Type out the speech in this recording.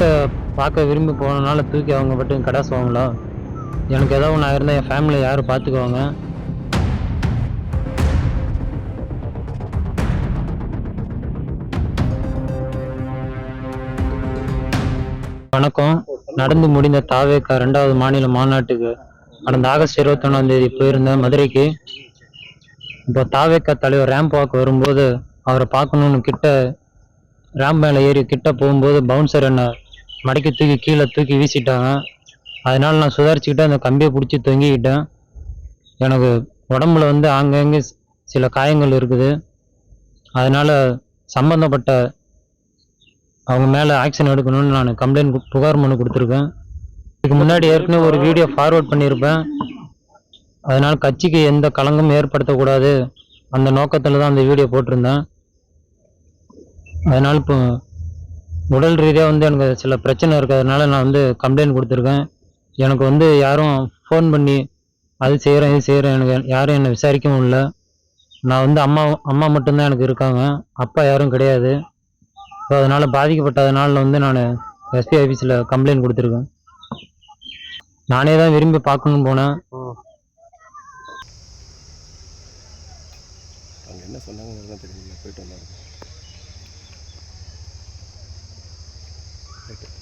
படத்தை பார்க்க விரும்பி போனனால தூக்கி அவங்க மட்டும் கடாசுவாங்களா எனக்கு ஏதோ ஒன்று இருந்தால் என் ஃபேமிலியை யாரும் பார்த்துக்குவாங்க வணக்கம். நடந்து முடிந்த தாவேக்கா ரெண்டாவது மாநில மாநாட்டுக்கு கடந்த ஆகஸ்ட் இருபத்தொன்னாம் தேதி போயிருந்தேன் மதுரைக்கு. இப்போ தாவேக்கா தலைவர் ரேம்ப் வாக் வரும்போது அவரை பார்க்கணுன்னு கிட்ட ரேம்ப் மேலே ஏறி கிட்ட போகும்போது பவுன்சர் என்ன மடக்கி தூக்கி கீழே தூக்கி வீசிட்டாங்க. அதனால் நான் சுதாரிச்சுக்கிட்டு அந்த கம்பியை பிடிச்சி தொங்கிக்கிட்டேன். எனக்கு உடம்புல வந்து ஆங்கங்கே சில காயங்கள் இருக்குது. அதனால் சம்பந்தப்பட்ட அவங்க மேலே ஆக்ஷன் எடுக்கணும்னு நான் கம்ப்ளைண்ட் புகார் மனு கொடுத்துருக்கேன். இதுக்கு முன்னாடி ஏற்கனவே ஒரு வீடியோ ஃபார்வர்ட் பண்ணியிருப்பேன். அதனால் கட்சிக்கு எந்த களங்கமும் ஏற்படுத்தக்கூடாது. அந்த நோக்கத்தில் தான் அந்த வீடியோ போட்டிருந்தேன். அதனால் இப்போ உடல் ரீதியாக வந்து எனக்கு சில பிரச்சனை இருக்கிறதுனால நான் வந்து கம்ப்ளைண்ட் கொடுத்துருக்கேன். எனக்கு வந்து யாரும் ஃபோன் பண்ணி அது செய்கிறேன் இது செய்கிறேன் எனக்கு யாரும் என்னை விசாரிக்கவும் இல்லை. நான் வந்து அம்மா அம்மா மட்டும்தான் எனக்கு இருக்காங்க. அப்பா யாரும் கிடையாது. ஸோ அதனால் பாதிக்கப்பட்டதுனால வந்து நான் எஸ்பி ஆஃபீஸில் கம்ப்ளைண்ட் கொடுத்துருக்கேன். நானே தான் விரும்பி பார்க்கணும்னு போனேன். என்ன சொன்னாங்க போயிட்டு வந்தாங்க Okay.